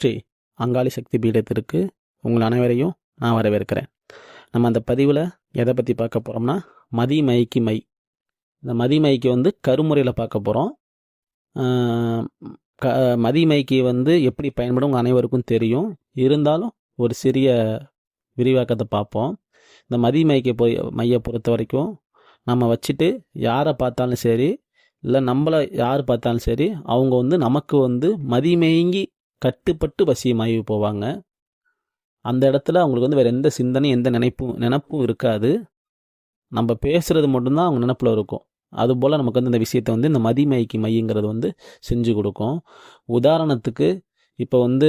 ஸ்ரீ அங்காளி சக்தி பீடத்திற்கு உங்கள் அனைவரையும் நான் வரவேற்கிறேன். நம்ம அந்த பதிவில் எதை பற்றி பார்க்க போகிறோம்னா மதி மை. இந்த மதி வந்து கருமுறையில் பார்க்க போகிறோம் க மதி வந்து எப்படி பயன்படும் உங்கள் அனைவருக்கும் தெரியும். இருந்தாலும் ஒரு சிறிய விரிவாக்கத்தை பார்ப்போம். இந்த மதி போய் மையை பொறுத்த வரைக்கும் நம்ம வச்சுட்டு யாரை பார்த்தாலும் சரி இல்லை நம்மளை யார் பார்த்தாலும் சரி அவங்க வந்து நமக்கு வந்து மதிமயங்கி கட்டுப்பட்டு வசியமாகி போவாங்க. அந்த இடத்துல அவங்களுக்கு வந்து வேறு எந்த சிந்தனையும் எந்த நினைப்பும் நினப்பும் இருக்காது. நம்ம பேசுகிறது மட்டும்தான் அவங்க நினப்பில் இருக்கும். அதுபோல் நமக்கு வந்து இந்த விஷயத்தை வந்து இந்த மதிமயக்கி மையங்கிறது வந்து செஞ்சு கொடுக்கும். உதாரணத்துக்கு இப்போ வந்து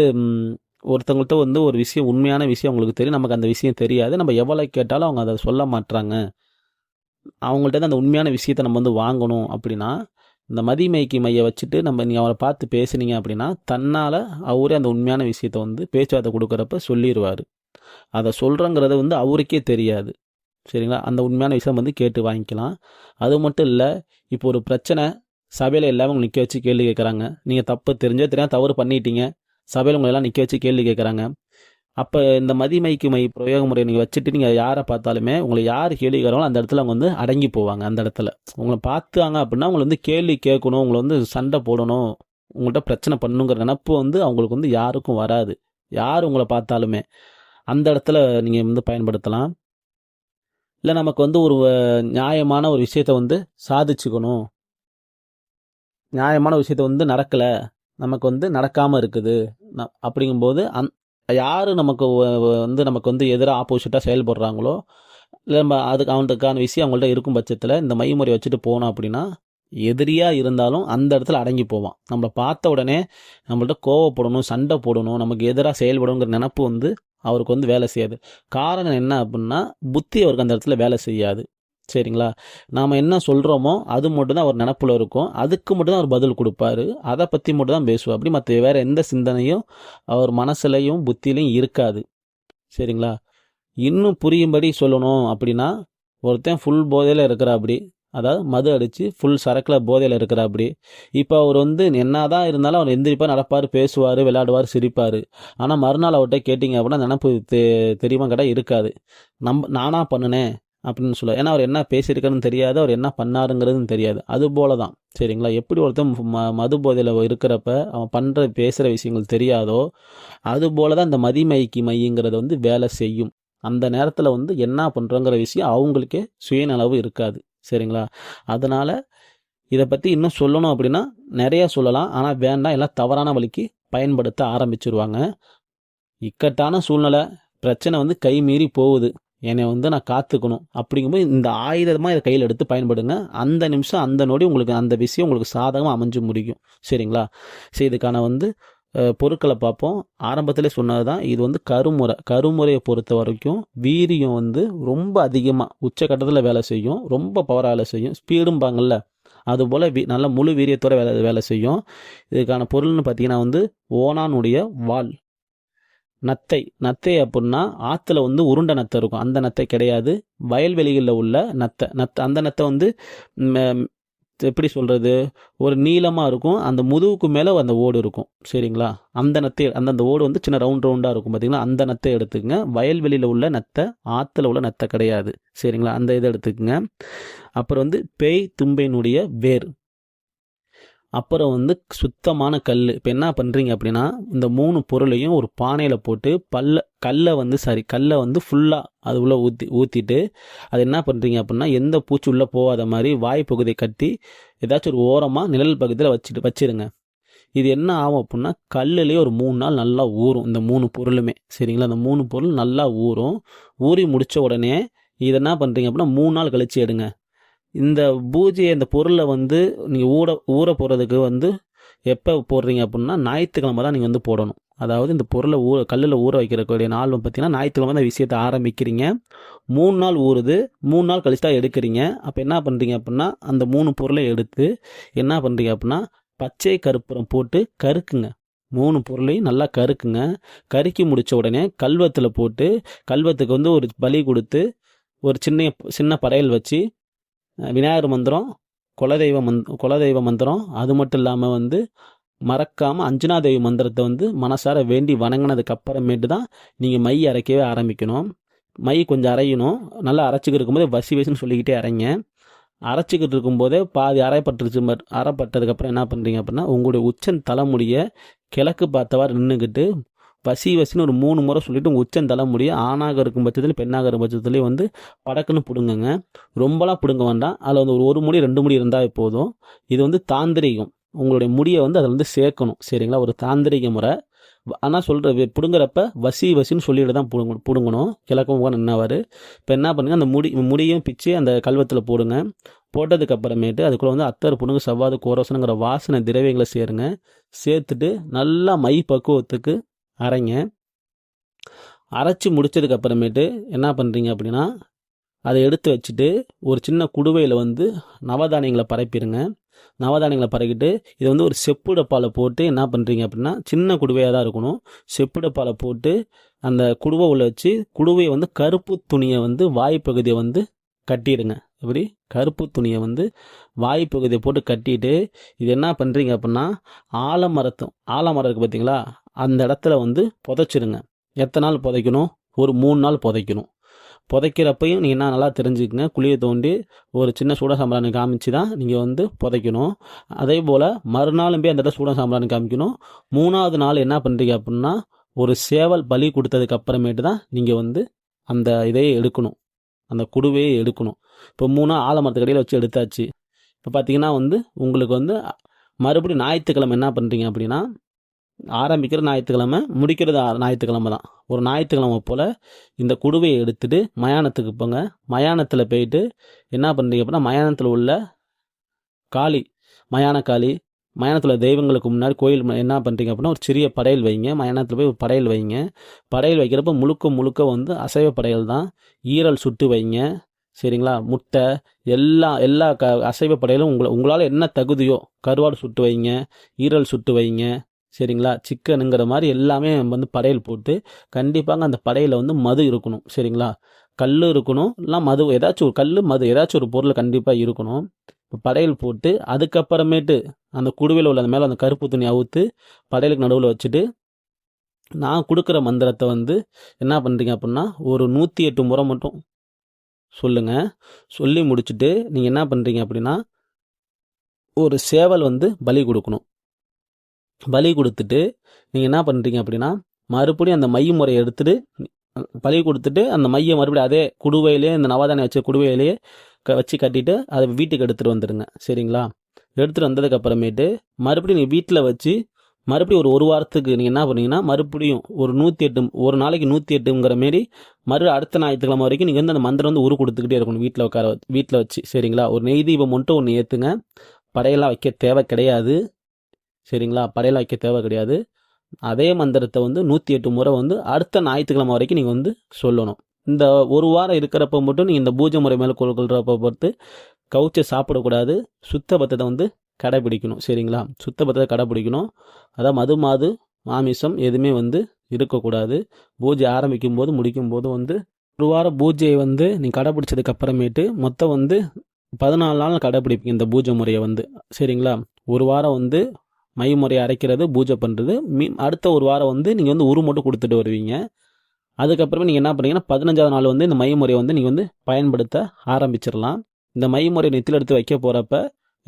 ஒருத்தவங்கள்ட்ட வந்து ஒரு விஷயம் உண்மையான விஷயம் அவங்களுக்கு தெரியும். நமக்கு அந்த விஷயம் தெரியாது. நம்ம எவ்வளோ கேட்டாலும் அவங்க அதை சொல்ல மாட்றாங்க. அவங்கள்ட்ட அந்த உண்மையான விஷயத்தை நம்ம வந்து வாங்கணும் அப்படின்னா இந்த மதிமைக்கு மையை வச்சுட்டு நம்ம நீங்கள் அவரை பார்த்து பேசுனீங்க அப்படின்னா தன்னால் அவரே அந்த உண்மையான விஷயத்த வந்து பேச்சுவார்த்தை கொடுக்குறப்ப சொல்லிடுவார் அதை சொல்கிறங்கிறது வந்து அவருக்கே தெரியாது. சரிங்களா? அந்த உண்மையான விஷயம் வந்து கேட்டு வாங்கிக்கலாம். அது மட்டும் இல்லை இப்போ ஒரு பிரச்சனை சபையில் எல்லாமே உங்களை நிற்க வச்சு கேள்வி கேட்குறாங்க நீங்கள் தப்பு தெரிஞ்சோ தெரியாம தவறு பண்ணிட்டீங்க. சபையில் உங்களை எல்லாம் நிற்க வச்சு கேள்வி கேட்குறாங்க அப்போ இந்த மதிமைக்கு மை பிரயோக முறையை நீங்கள் வச்சுட்டு நீங்கள் யாரை பார்த்தாலுமே உங்களை யார் கேள்வி கேட்குறாங்களோ அந்த இடத்துல அவங்க வந்து அடங்கி போவாங்க அந்த இடத்துல. உங்களை பார்த்தாங்க அப்படின்னா உங்களை வந்து கேள்வி கேட்கணும் உங்களை வந்து சண்டை போடணும் உங்கள்கிட்ட பிரச்சனை பண்ணுங்கிற நினப்பு வந்து அவங்களுக்கு வந்து யாருக்கும் வராது. யார் உங்களை பார்த்தாலுமே அந்த இடத்துல நீங்கள் வந்து பயன்படுத்தலாம். இல்லை நமக்கு வந்து ஒரு நியாயமான ஒரு விஷயத்தை வந்து சாதிச்சுக்கணும். நியாயமான விஷயத்த வந்து நடக்கலை நமக்கு வந்து நடக்காமல் இருக்குது அப்படிங்கும்போது அந் யார் நமக்கு வந்து நமக்கு வந்து எதிராக ஆப்போசிட்டாக செயல்படுறாங்களோ இல்லை நம்ம அதுக்கு அவனுக்கான விஷயம் அவங்கள்ட்ட இருக்கும் பட்சத்தில் இந்த மைமுறை வச்சுட்டு போனோம் அப்படின்னா எதிரியாக இருந்தாலும் அந்த இடத்துல அடங்கி போவான். நம்மளை பார்த்த உடனே நம்மள்ட்ட கோவப்படணும் சண்டை போடணும் நமக்கு எதிராக செயல்படணுங்கிற நினப்பு வந்து அவருக்கு வந்து வேலை செய்யாது. காரணம் என்ன அப்படின்னா புத்தி அவருக்கு அந்த இடத்துல வேலை செய்யாது. சரிங்களா? நாம் என்ன சொல்கிறோமோ அது மட்டும்தான் அவர் நினப்பில் இருக்கும். அதுக்கு மட்டும்தான் அவர் பதில் கொடுப்பாரு. அதை பற்றி மட்டும் தான் பேசுவார். அப்படி மற்ற வேறு எந்த சிந்தனையும் அவர் மனசுலையும் புத்திலையும் இருக்காது. சரிங்களா? இன்னும் புரியும்படி சொல்லணும் அப்படின்னா ஒருத்தன் ஃபுல் போதையில் இருக்கிறா அப்படி அதாவது மது அடித்து ஃபுல் சரக்கில் போதையில் இருக்கிறா அப்படி இப்போ அவர் வந்து என்னதான் இருந்தாலும் அவர் எந்திரிப்பார் நடப்பார் பேசுவார் விளையாடுவார் சிரிப்பார். ஆனால் மறுநாள் அவர்கிட்ட கேட்டிங்க அப்படின்னா நினப்பு தெ தெரியுமா கேட்டால் இருக்காது. நம் நானாக பண்ணினேன் அப்படின்னு சொல்ல ஏன்னா அவர் என்ன பேசியிருக்காருன்னு தெரியாது அவர் என்ன பண்ணாருங்கிறதுன்னு தெரியாது. அது போல தான் சரிங்களா? எப்படி ஒருத்தன் ம மது போதையில் இருக்கிறப்ப அவன் பண்ணுற பேசுகிற விஷயங்கள் தெரியாதோ அது போல தான் இந்த மதிமைக்கு மையங்கிறது வந்து வேலை செய்யும். அந்த நேரத்தில் வந்து என்ன பண்ணுறோங்கிற விஷயம் அவங்களுக்கே சுயநலவு இருக்காது. சரிங்களா? அதனால் இதை பற்றி இன்னும் சொல்லணும் அப்படின்னா நிறையா சொல்லலாம். ஆனால் வேண்டாம். எல்லாம் தவறான வழிக்கு பயன்படுத்த ஆரம்பிச்சிருவாங்க. இக்கட்டான சூழ்நிலை பிரச்சனை வந்து கை மீறி போகுது. என்னை வந்து நான் காத்துக்கணும். அப்படிங்கும்போது இந்த ஆயுதமாக இதை கையில் எடுத்து பயன்படுங்க. அந்த நிமிஷம் அந்த நொடி உங்களுக்கு அந்த விஷயம் உங்களுக்கு சாதகமாக அமைஞ்சு முடியும். சரிங்களா? சரி இதுக்கான வந்து பொருட்களை பார்ப்போம். ஆரம்பத்தில் சொன்னது தான் இது வந்து கருமுறை. கருமுறையை பொறுத்த வரைக்கும் வீரியம் வந்து ரொம்ப அதிகமாக உச்சக்கட்டத்தில் வேலை செய்யும். ரொம்ப பவராக வேலை செய்யும். ஸ்பீடும்பாங்கல்ல அதுபோல் வீ நல்ல முழு வீரியத்தோட வேலை வேலை செய்யும். இதுக்கான பொருள்னு பார்த்தீங்கன்னா வந்து ஓனானுடைய வால். நத்தை. நத்தை அப்புடின்னா ஆற்றுல வந்து உருண்டை நத்தை இருக்கும். அந்த நத்தை கிடையாது. வயல்வெளிகளில் உள்ள நத்தை. நத்தை அந்த நத்தை வந்து எப்படி சொல்கிறது ஒரு நீளமாக இருக்கும். அந்த முதுகுக்கு மேலே அந்த ஓடு இருக்கும். சரிங்களா? அந்த நத்தை அந்தந்த ஓடு வந்து சின்ன ரவுண்ட் ரவுண்டாக இருக்கும். பார்த்தீங்களா அந்த நத்தை எடுத்துக்கங்க. வயல்வெளியில் உள்ள நத்தை ஆற்றுல உள்ள நத்தை கிடையாது. சரிங்களா? அந்த இதை எடுத்துக்கங்க. அப்புறம் வந்து பேய் தும்பையினுடைய வேர். அப்புறம் வந்து சுத்தமான கல் இப்போ என்ன பண்ணுறீங்க அப்படின்னா இந்த மூணு பொருளையும் ஒரு பானையில் போட்டு பல்ல கல்லை வந்து சாரி கல்லை வந்து ஃபுல்லாக அது உள்ளே ஊற்றி ஊற்றிட்டு அது என்ன பண்ணுறீங்க அப்படின்னா எந்த பூச்சி உள்ளே போகாத மாதிரி வாய் பகுதியை கட்டி ஏதாச்சும் ஒரு ஓரமாக நிழல் பகுதியில் வச்சுட்டு வச்சிருங்க. இது என்ன ஆகும் அப்படின்னா கல்லுலேயே ஒரு மூணு நாள் நல்லா ஊறும் இந்த மூணு பொருளுமே. சரிங்களா? அந்த மூணு பொருள் நல்லா ஊறும். ஊறி முடித்த உடனே இதை என்ன பண்ணுறீங்க அப்படின்னா மூணு நாள் கழிச்சு எடுங்க. இந்த பூஜையை இந்த பொருளை வந்து நீங்கள் ஊற ஊற போகிறதுக்கு வந்து எப்போ போடுறீங்க அப்படின்னா ஞாயிற்றுக்கிழமை தான் நீங்கள் வந்து போடணும். அதாவது இந்த பொருளை ஊற கல்லில் ஊற வைக்கிறக்கூடிய நாள் பார்த்தீங்கன்னா ஞாயிற்றுக்கிழமை தான் விஷயத்தை ஆரம்பிக்கிறீங்க. மூணு நாள் ஊறுது மூணு நாள் கழிச்சு தான் எடுக்கிறீங்க. அப்போ என்ன பண்ணுறீங்க அப்படின்னா அந்த மூணு பொருளை எடுத்து என்ன பண்ணுறீங்க அப்படின்னா பச்சை கருப்புரம் போட்டு கருக்குங்க. மூணு பொருளையும் நல்லா கருக்குங்க. கருக்கி முடித்த உடனே கல்வத்தில் போட்டு கல்வத்துக்கு வந்து ஒரு பலி கொடுத்து ஒரு சின்ன சின்ன படையல் வச்சு விநாயகர் மந்திரம் குலதெய்வ மந்த் குலதெய்வ மந்திரம் அது மட்டும் இல்லாமல் வந்து மறக்காமல் அஞ்சனாதேவி மந்திரத்தை வந்து மனசார வேண்டி வணங்கினதுக்கு அப்புறமேட்டு தான் நீங்கள் மை அரைக்கவே ஆரம்பிக்கணும். மை கொஞ்சம் அரையணும். நல்லா அரைச்சிக்கிட்டு இருக்கும்போது வசி வசின்னு சொல்லிக்கிட்டே அரைங்க. அரைச்சிக்கிட்டு இருக்கும்போதே பாதி அரைப்பட்டுருச்சு மட் அரைப்பட்டதுக்கப்புறம் என்ன பண்ணுறீங்க அப்படின்னா உங்களுடைய உச்சன் தலைமுடிய கிழக்கு பார்த்தவாறு நின்றுக்கிட்டு வசி வசின்னு ஒரு மூணு முறை சொல்லிட்டு உச்சம் உச்சன் முடியும். ஆணாக இருக்கும் பட்சத்தில் பெண்ணாக இருக்கும் பட்சத்துலேயும் வந்து படக்குன்னு பிடுங்குங்க. ரொம்பலாம் பிடுங்க வேண்டாம். அதில் வந்து ஒரு ஒரு முடி ரெண்டு முடி இருந்தால் போதும். இது வந்து தாந்திரிகம். உங்களுடைய முடியை வந்து அதில் வந்து சேர்க்கணும். சரிங்களா? ஒரு தாந்திரிக முறை. ஆனால் சொல்கிற பிடுங்குறப்ப வசி வசின்னு சொல்லிட்டு தான் பிடுங்க பிடுங்கணும். கிழக்கு முகம் நின்னவார் இப்போ என்ன பண்ணுங்கள் அந்த முடி முடியும் பிச்சு அந்த கல்வத்தில் போடுங்க. போட்டதுக்கு அப்புறமேட்டு அதுக்குள்ளே வந்து அத்தர் புடுங்கு செவ்வாது கோரோசனுங்கிற வாசனை திரவியங்களை சேருங்க. சேர்த்துட்டு நல்லா மை பக்குவத்துக்கு அரைங்க. அரைச்சி முடித்ததுக்கு அப்புறமேட்டு என்ன பண்ணுறீங்க அப்படின்னா அதை எடுத்து வச்சுட்டு ஒரு சின்ன குடுவையில் வந்து நவதானியங்களை பரப்பிடுங்க நவதானியங்களை பறக்கிட்டு இதை வந்து ஒரு செப்பு டப்பாவில் போட்டு என்ன பண்ணுறீங்க அப்படின்னா சின்ன குடுவையாக தான் இருக்கணும். செப்பு டப்பாவில் போட்டு அந்த குடுவை உள்ள வச்சு குடுவையை வந்து கருப்பு துணியை வந்து வாய்ப்பகுதியை வந்து கட்டிடுங்க. எப்படி? கருப்பு துணியை வந்து வாய்ப்பகுதியை போட்டு கட்டிட்டு இது என்ன பண்ணுறீங்க அப்படின்னா ஆலமரத்தும். ஆலமரம் இருக்குது பார்த்தீங்களா அந்த இடத்துல வந்து புதைச்சிருங்க. எத்தனை நாள் புதைக்கணும்? ஒரு மூணு நாள் புதைக்கணும். புதைக்கிறப்பையும் நீங்கள் என்ன நல்லா தெரிஞ்சுக்கங்க. குழியை தோண்டி ஒரு சின்ன சூட சாம்பிராணி காமிச்சு தான் நீங்கள் வந்து புதைக்கணும். அதே போல் மறுநாளும் போய் அந்த இடத்துல சூட சாம்பிராணி காமிக்கணும். மூணாவது நாள் என்ன பண்ணுறீங்க அப்படின்னா ஒரு சேவல் பலி கொடுத்ததுக்கு அப்புறமேட்டு தான் நீங்கள் வந்து அந்த இதையே எடுக்கணும். அந்த குடுவையை எடுக்கணும். இப்போ மூணு ஆலமரத்துக்கடியில் வச்சு எடுத்தாச்சு. இப்போ பார்த்தீங்கன்னா வந்து உங்களுக்கு வந்து மறுபடியும் ஞாயிற்றுக்கிழமை என்ன பண்ணுறீங்க அப்படின்னா ஆரம்பிக்கிற ஞாயிற்றுக்கிழமை முடிக்கிறது ஞாயிற்றுக்கிழமை தான். ஒரு ஞாயிற்றுக்கிழமை போல் இந்த குடுவையை எடுத்துகிட்டு மயானத்துக்கு போங்க. மயானத்தில் போயிட்டு என்ன பண்ணுறீங்க அப்படின்னா மயானத்தில் உள்ள காளி மயான காளி மயானத்தில் தெய்வங்களுக்கு முன்னாடி கோயில் என்ன பண்ணுறீங்க அப்படின்னா ஒரு சிறிய படையல் வைங்க. மயானத்தில் போய் ஒரு படையல் வைங்க. படையல் வைக்கிறப்ப முழுக்க முழுக்க வந்து அசைவ படையல் தான். ஈரல் சுட்டு வைங்க. சரிங்களா? முட்டை எல்லா எல்லா க அசைவ படையலும் உங்களை உங்களால் என்ன தகுதியோ கருவாடு சுட்டு வைங்க ஈரல் சுட்டு வைங்க. சரிங்களா? சிக்கனுங்கிற மாதிரி எல்லாமே வந்து படையல் போட்டு கண்டிப்பாக அந்த படையில வந்து மது இருக்கணும். சரிங்களா? கல் இருக்கணும். இல்லை மது ஏதாச்சும் ஒரு கல் மது ஏதாச்சும் ஒரு பொருள் கண்டிப்பாக இருக்கணும். இப்போ படையல் போட்டு அதுக்கப்புறமேட்டு அந்த குடுவையில் உள்ள அந்த மேலே அந்த கருப்பு துணி அவுத்து படையலுக்கு நடுவில் வச்சுட்டு நான் கொடுக்குற மந்திரத்தை வந்து என்ன பண்ணுறீங்க அப்படின்னா ஒரு நூற்றி எட்டு முறை மட்டும் சொல்லுங்கள் சொல்லி முடிச்சுட்டு நீங்கள் என்ன பண்ணுறீங்க அப்படின்னா ஒரு சேவல் வந்து பலி கொடுக்கணும். பலி கொடுத்துட்டு நீங்கள் என்ன பண்ணுறீங்க அப்படின்னா மறுபடியும் அந்த மைய முறையை எடுத்துட்டு பலி கொடுத்துட்டு அந்த மையை மறுபடியும் அதே குடுவையிலே இந்த நவாதானை வச்ச குடுவையிலேயே க வச்சு கட்டிட்டு அதை வீட்டுக்கு எடுத்துகிட்டு வந்துடுங்க சரிங்களா? எடுத்துகிட்டு வந்ததுக்கப்புறமேட்டு மறுபடியும் நீங்கள் வீட்டில் வச்சு மறுபடியும் ஒரு ஒரு வாரத்துக்கு நீங்கள் என்ன பண்ணீங்கன்னா மறுபடியும் ஒரு நூற்றி எட்டு ஒரு நாளைக்கு நூற்றி எட்டுங்கிற மாரி மறுபடியும் அடுத்த ஞாயிற்றுக்கிழமை வரைக்கும் நீங்கள் வந்து அந்த மந்திரம் வந்து உரு கொடுத்துக்கிட்டே இருக்கணும் வீட்டில் உட்கார வீட்டில் வச்சு. சரிங்களா? ஒரு நெய் தீபம் மட்டும் ஒன்று ஏற்றுங்க படையெல்லாம் வைக்க தேவை கிடையாது. சரிங்களா? படையெல்லாம் வைக்க தேவை கிடையாது. அதே மந்திரத்தை வந்து நூற்றி எட்டு முறை வந்து அடுத்த ஞாயிற்றுக்கிழமை வரைக்கும் நீங்கள் வந்து சொல்லணும். இந்த ஒரு வாரம் இருக்கிறப்ப மட்டும் நீங்கள் இந்த பூஜை முறை மேலே கொள்கிறப்ப பொறுத்து கவுச்சை சாப்பிடக்கூடாது. சுத்தபத்தத்தை வந்து கடைபிடிக்கணும். சரிங்களா? சுத்தபத்தத்தை கடைப்பிடிக்கணும் கடைபிடிக்கணும். அதான் மது மாது மாமிசம் எதுவுமே வந்து இருக்கக்கூடாது. பூஜை ஆரம்பிக்கும் போது முடிக்கும் போது வந்து ஒரு வாரம் பூஜையை வந்து நீ கடைப்பிடிச்சதுக்கு அப்புறமேட்டு மொத்தம் வந்து பதினாலு நாள் கடைப்பிடிப்பீங்க இந்த பூஜை முறையை வந்து. சரிங்களா? ஒரு வாரம் வந்து மை முறையை அரைக்கிறது பூஜை பண்ணுறது மீ அடுத்த ஒரு வாரம் வந்து நீங்கள் வந்து உரு மட்டும் கொடுத்துட்டு வருவீங்க. அதுக்கப்புறமே நீங்கள் என்ன பண்ணுறீங்கன்னா பதினஞ்சாவது நாள் வந்து இந்த மை முறையை வந்து நீங்கள் வந்து பயன்படுத்த ஆரம்பிச்சிடலாம். இந்த மை முறையை நெத்தியில் எடுத்து வைக்க போகிறப்ப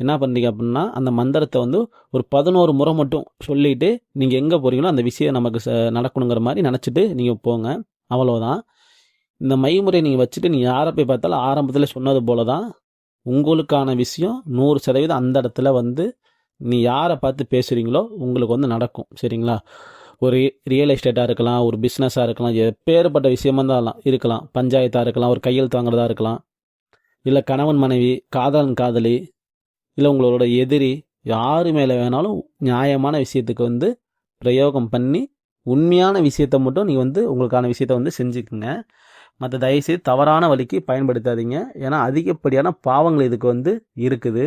என்ன பண்ணுறீங்க அப்படின்னா அந்த மந்திரத்தை வந்து ஒரு பதினோரு முறை மட்டும் சொல்லிவிட்டு நீங்கள் எங்கே போகிறீங்களோ அந்த விஷயம் நமக்கு ச- நடக்கணுங்கிற மாதிரி நினச்சிட்டு நீங்கள் போங்க. அவ்வளோதான் இந்த மை நீங்கள் வச்சுட்டு நீங்கள் யாரை போய் பார்த்தாலும் ஆரம்பத்தில் சொன்னது போல தான் உங்களுக்கான விஷயம் நூறு சதவீதம் அந்த இடத்துல வந்து நீ யாரை பார்த்து பேசுகிறீங்களோ உங்களுக்கு வந்து நடக்கும் சரிங்களா? ஒரு ரியல் எஸ்டேட்டாக இருக்கலாம் ஒரு பிஸ்னஸாக இருக்கலாம் எப்பேற்பட்ட விஷயமா இருந்தாலும் இருக்கலாம். பஞ்சாயத்தாக இருக்கலாம் ஒரு கையெழுத்து வாங்குறதா இருக்கலாம். இல்லை கணவன் மனைவி காதலன் காதலி இல்லை உங்களோட எதிரி யார் மேலே வேணாலும் நியாயமான விஷயத்துக்கு வந்து பிரயோகம் பண்ணி உண்மையான விஷயத்தை மட்டும் நீங்கள் வந்து உங்களுக்கான விஷயத்தை வந்து செஞ்சுக்குங்க. மற்ற தயவுசெய்து தவறான வழிக்கு பயன்படுத்தாதீங்க. ஏன்னா அதிகப்படியான பாவங்கள் இதுக்கு வந்து இருக்குது.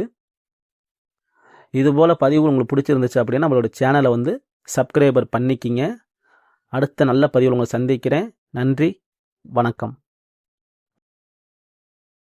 இதுபோல் பதிவு உங்களுக்கு பிடிச்சிருந்துச்சு அப்படின்னா நம்மளோட சேனலை வந்து சப்ஸ்கிரைபர் பண்ணிக்கிங்க. அடுத்த நல்ல பதிவில் உங்களை சந்திக்கிறேன். நன்றி. வணக்கம்.